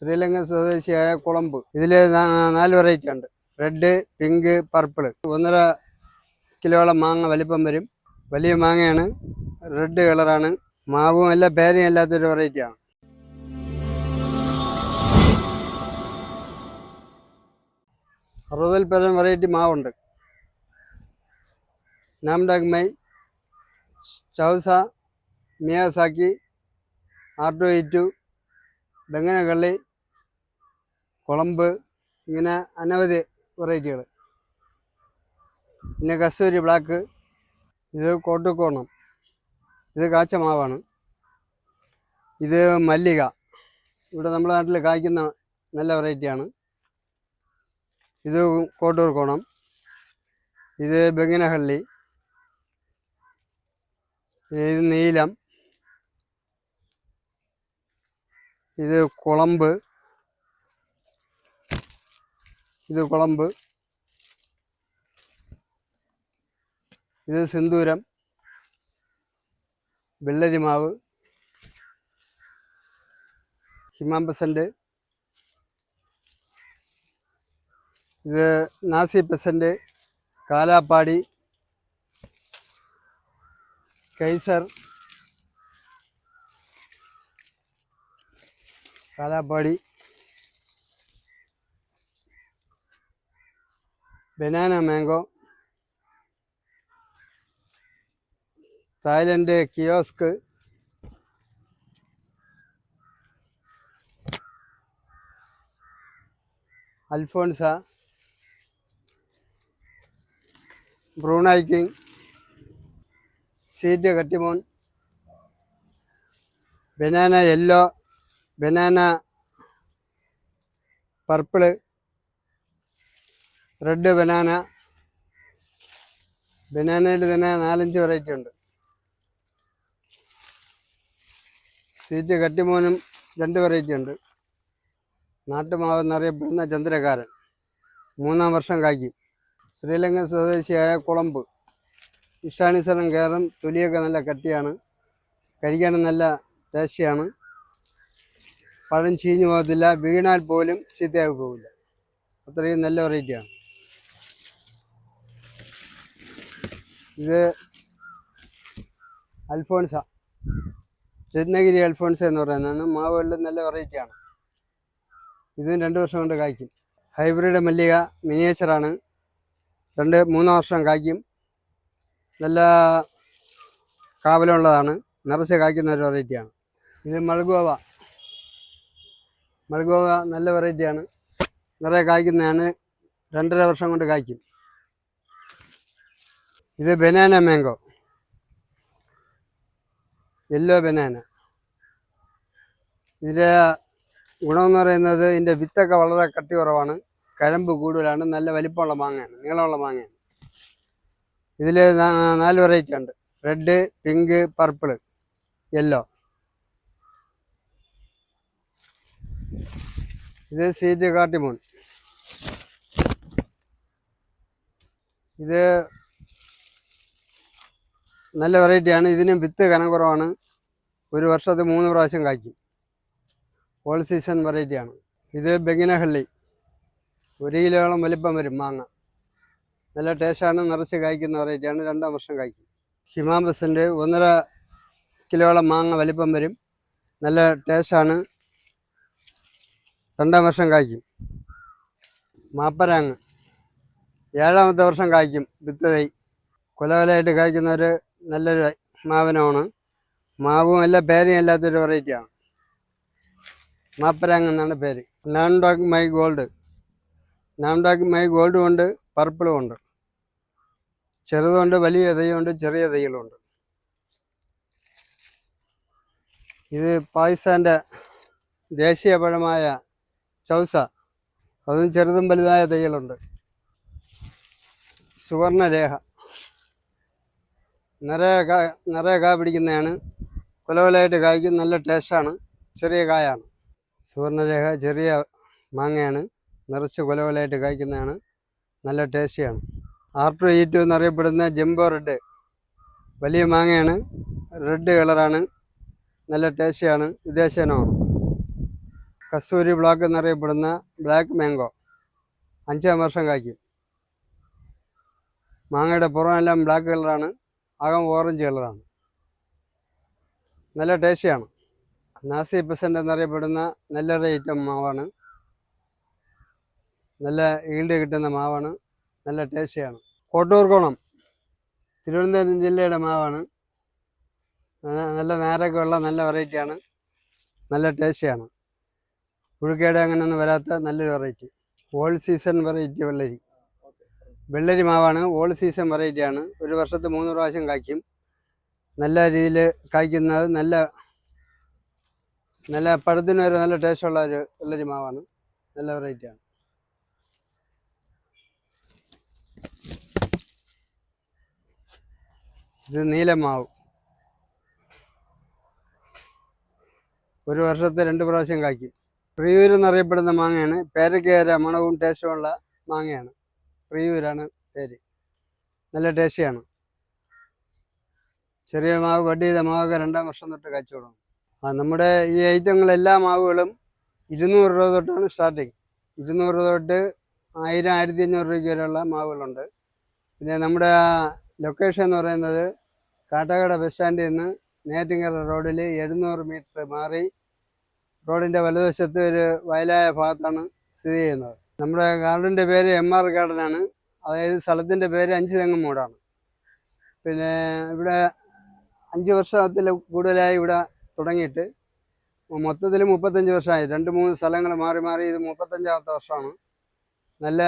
ശ്രീലങ്കൻ സ്വദേശിയായ കുളമ്പ്. ഇതിൽ നാല് വെറൈറ്റി ഉണ്ട്. റെഡ് പിങ്ക് പർപ്പിൾ ഒന്നര കിലോളം മാങ്ങ വലിപ്പം വരും. വലിയ മാങ്ങയാണ്. റെഡ് കളറാണ് മാവും അല്ല പേരയും അല്ലാത്തൊരു വെറൈറ്റിയാണ് അറുപതിൽ പരം variety മാവുണ്ട്. Nam dok mai Chausa Miyazaki ആർട്ടോ ഇറ്റു ബെങ്ങനക്കള്ളി കുളമ്പ് ഇങ്ങനെ അനവധി വെറൈറ്റികൾ പിന്നെ കസൂരി ബ്ലാക്ക് ഇത് കോട്ടുക്കോണം ഇത് കാച്ച മാവാണ്. ഇത് മല്ലിക. ഇവിടെ നമ്മുടെ നാട്ടിൽ കായ്ക്കുന്ന നല്ല വെറൈറ്റിയാണ്. ഇത് കോട്ടൂർ കോണം ഇത് ബെങ്ങനഹള്ളി ഇത് നീലം ഇത് കുളമ്പ്. ഇത് കുളമ്പ്. ഇത് സിന്ദൂരം. വെള്ളരിമാവ്. ഹിമാമ്പസന്റ് ഇത് നാസി പെസന്റ് കാലാപ്പാടി Kaiser Kalapadi. Banana mango Thailand kiosk Alphonso Brunei king സീറ്റ് കട്ടിമോൻ banana yellow banana purple red banana ബനാനയിൽ തന്നെ നാലഞ്ച് വെറൈറ്റി ഉണ്ട്. സീറ്റ് കട്ടിമോനും രണ്ട് വെറൈറ്റി ഉണ്ട്. നാട്ടുമാവ് എന്നറിയപ്പെടുന്ന ചന്ദ്രകാരൻ. മൂന്നാം വർഷം കായ്ക്കും. ശ്രീലങ്കൻ സ്വദേശിയായ കുളമ്പ് ഇഷ്ടാനുസരണം കയറും തൊലിയൊക്കെ നല്ല കട്ടിയാണ്. കഴിക്കാനും നല്ല ടേസ്റ്റിയാണ്. പഴം ചീഞ്ഞു പോകത്തില്ല. വീണാൽ പോലും ചീത്തയായി പോകില്ല. അത്രയും നല്ല വെറൈറ്റിയാണ് ഇത് അൽഫോൺസ. രത്നഗിരി അൽഫോൺസ എന്ന് പറയുന്നതാണ്. മാവുകളിൽ നല്ല വെറൈറ്റിയാണ് ഇതും രണ്ട് വർഷം കൊണ്ട് കായ്ക്കും. ഹൈബ്രിഡ് മല്ലിക മിനിയേച്ചറാണ് രണ്ട് മൂന്ന് വർഷം കായ്ക്കും. നല്ല കാവലമുള്ളതാണ് നിറച്ച് കായ്ക്കുന്ന ഒരു വെറൈറ്റിയാണ് ഇത് മൾഗോവ. മൾഗോവ നല്ല വെറൈറ്റിയാണ് നിറയെ കായ്ക്കുന്നതാണ്. രണ്ടര വർഷം കൊണ്ട് കായ്ക്കും. ഇത് ബനാന മാംഗോ യെല്ലോ ബനാന ഇതിന്റെ ഗുണമെന്ന് പറയുന്നത് ഇതിന്റെ വിത്തൊക്കെ വളരെ കട്ടി കുറവാണ്. കഴമ്പ് കൂടുതലാണ്. നല്ല വലിപ്പമുള്ള മാങ്ങയാണ്. നീളമുള്ള മാങ്ങയാണ്. ഇതിൽ നാല് വെറൈറ്റി ഉണ്ട്. റെഡ് പിങ്ക് പർപ്പിൾ യെല്ലോ ഇത് സീറ്റ് കാട്ടിമോൺ ഇത് നല്ല വെറൈറ്റിയാണ് ഇതിനും വിത്ത് കനം കുറവാണ്. ഒരു വർഷത്തിൽ മൂന്ന് പ്രാവശ്യം കായ്ക്കും. ഓൾ സീസൺ വെറൈറ്റിയാണ് ഇത് ബെങ്ങിനഹള്ളി ഒരു കിലോളം വലിപ്പം വരും മാങ്ങ. നല്ല ടേസ്റ്റാണ് നിറച്ച് കായ്ക്കുന്ന വെറൈറ്റിയാണ് രണ്ടാം വർഷം കായ്ക്കും. ഹിമാബസിന്റെ ഒന്നര കിലോളം മാങ്ങ വലിപ്പം വരും. നല്ല ടേസ്റ്റാണ് രണ്ടാം വർഷം കായ്ക്കും. മാപ്പരാങ്ങ്. ഏഴാമത്തെ വർഷം കായ്ക്കും വിത്ത് തൈ. കൊലകൊലയായിട്ട് കായ്ക്കുന്ന ഒരു നല്ലൊരു മാവനമാണ് മാവും എല്ലാ പേരും അല്ലാത്തൊരു വെറൈറ്റിയാണ് മാപ്പരാങ് എന്നാണ് പേര്. Nam Dok Mai gold Nam Dok Mai ഗോൾഡും ഉണ്ട് പർപ്പിളും ഉണ്ട്. ചെറുതുണ്ട് വലിയ തൈയുണ്ട് ചെറിയ തൈകളുണ്ട് ഇത് പാകിസ്ഥാന്റെ ദേശീയ പഴമായ ചൗസ. അതും ചെറുതും വലുതായ തൈകളുണ്ട് സുവർണരേഖ. നിറയെ കായ നിറയെ കായ പിടിക്കുന്നതാണ്. കൊലകൊലയായിട്ട് കായ്ക്കും. നല്ല ടേസ്റ്റാണ്. ചെറിയ കായാണ്. സുവർണരേഖ ചെറിയ മാങ്ങയാണ്. നിറച്ച് കൊലകൊലയായിട്ട് കായ്ക്കുന്നതാണ്. നല്ല ടേസ്റ്റിയാണ്. ആർട്ടർ ഈറ്റു എന്നറിയപ്പെടുന്ന ജംബോ റെഡ്. വലിയ മാങ്ങയാണ്. റെഡ് കളറാണ്. നല്ല ടേസ്റ്റിയാണ്. വിദേശനമാണ് കസ്തൂരി ബ്ലാക്ക് എന്നറിയപ്പെടുന്ന ബ്ലാക്ക് മാംഗോ. അഞ്ചാം വർഷം കായ്ക്കും. മാങ്ങയുടെ പുറമെല്ലാം ബ്ലാക്ക് കളറാണ്. അകം ഓറഞ്ച് കളറാണ്. നല്ല ടേസ്റ്റിയാണ്. നാസി പെസന്റ് എന്നറിയപ്പെടുന്ന നെല്ലറ ഐറ്റം മാവാണ്. നല്ല ഈൽഡ് കിട്ടുന്ന മാവാണ്. നല്ല ടേസ്റ്റിയാണ്. കോട്ടൂർക്കോണം തിരുവനന്തപുരം ജില്ലയുടെ മാവാണ്. നല്ല നേരൊക്കെ ഉള്ള നല്ല വെറൈറ്റിയാണ് നല്ല ടേസ്റ്റിയാണ്. പുഴുക്കേട് അങ്ങനെയൊന്നും വരാത്ത നല്ലൊരു വെറൈറ്റി ഓൾ സീസൺ വെറൈറ്റി വെള്ളരി വെള്ളരി മാവാണ്. ഓൾ സീസൺ വെറൈറ്റിയാണ് ഒരു വർഷത്ത് മൂന്ന് പ്രാവശ്യം കായ്ക്കും. നല്ല രീതിയിൽ കായ്ക്കുന്നത് നല്ല നല്ല പഴത്തിന് വരെ നല്ല ടേസ്റ്റുള്ള ഒരു വെള്ളരി മാവാണ്. നല്ല വെറൈറ്റിയാണ് ഇത് നീലമാവ്. ഒരു വർഷത്തെ രണ്ട് പ്രാവശ്യം കായ്ക്കും. പ്രിയൂർ എന്നറിയപ്പെടുന്ന മാങ്ങയാണ്. പേരക്കേര മണവും ടേസ്റ്റുമുള്ള മാങ്ങയാണ്. പ്രിയൂരാണ് പേര്. നല്ല ടേസ്റ്റിയാണ്. ചെറിയ മാവ് കട്ട് ചെയ്ത മാവൊക്കെ രണ്ടാം വർഷം തൊട്ട് കായ്ച്ചു തുടങ്ങും. ആ നമ്മുടെ ഈ ഐറ്റങ്ങളെല്ലാ മാവുകളും ഇരുന്നൂറ് രൂപ തൊട്ടാണ് സ്റ്റാർട്ടിങ് ഇരുന്നൂറ് രൂപ തൊട്ട് ആയിരം ആയിരത്തി അഞ്ഞൂറ് രൂപയ്ക്ക് വരെയുള്ള മാവുകളുണ്ട്. പിന്നെ നമ്മുടെ ലൊക്കേഷൻ എന്ന് പറയുന്നത് കാട്ടാക്കട ബസ് സ്റ്റാൻഡിൽ നിന്ന് നേറ്റിങ്ങര റോഡിൽ എഴുന്നൂറ് മീറ്റർ മാറി. റോഡിന്റെ വലതുവശത്ത് ഒരു വയലായ ഭാഗത്താണ് സ്ഥിതി ചെയ്യുന്നത്. നമ്മുടെ ഗാർഡന്റെ പേര് എം ആർ ഗാർഡനാണ്. അതായത് സ്ഥലത്തിന്റെ പേര് അഞ്ച് മൂടാണ്. പിന്നെ ഇവിടെ അഞ്ച് വർഷത്തിൽ കൂടുതലായി ഇവിടെ തുടങ്ങിയിട്ട് മൊത്തത്തിൽ മുപ്പത്തഞ്ച് വർഷമായി. രണ്ട് മൂന്ന് സ്ഥലങ്ങൾ മാറി മാറി ഇത് മുപ്പത്തഞ്ചാമത്തെ വർഷമാണ്. നല്ല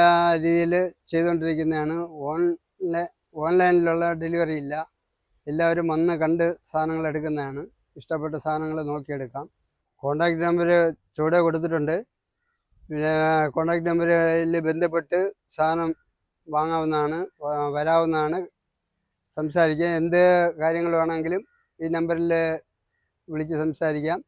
രീതിയിൽ ചെയ്തുകൊണ്ടിരിക്കുന്നതാണ്. ഓൺലൈൻ ഓൺലൈനിലുള്ള ഡെലിവറി ഇല്ല. എല്ലാവരും വന്ന് കണ്ട് സാധനങ്ങൾ എടുക്കുന്നതാണ്. ഇഷ്ടപ്പെട്ട സാധനങ്ങൾ നോക്കിയെടുക്കാം. കോണ്ടാക്ട് നമ്പർ ചുവടെ കൊടുത്തിട്ടുണ്ട്. പിന്നെ കോണ്ടാക്ട് നമ്പറിൽ ബന്ധപ്പെട്ട് സാധനം വാങ്ങാവുന്നതാണ് വരാവുന്നതാണ്. സംസാരിക്കാം. എന്ത് കാര്യങ്ങൾ വേണമെങ്കിലും ഈ നമ്പറിൽ വിളിച്ച് സംസാരിക്കാം.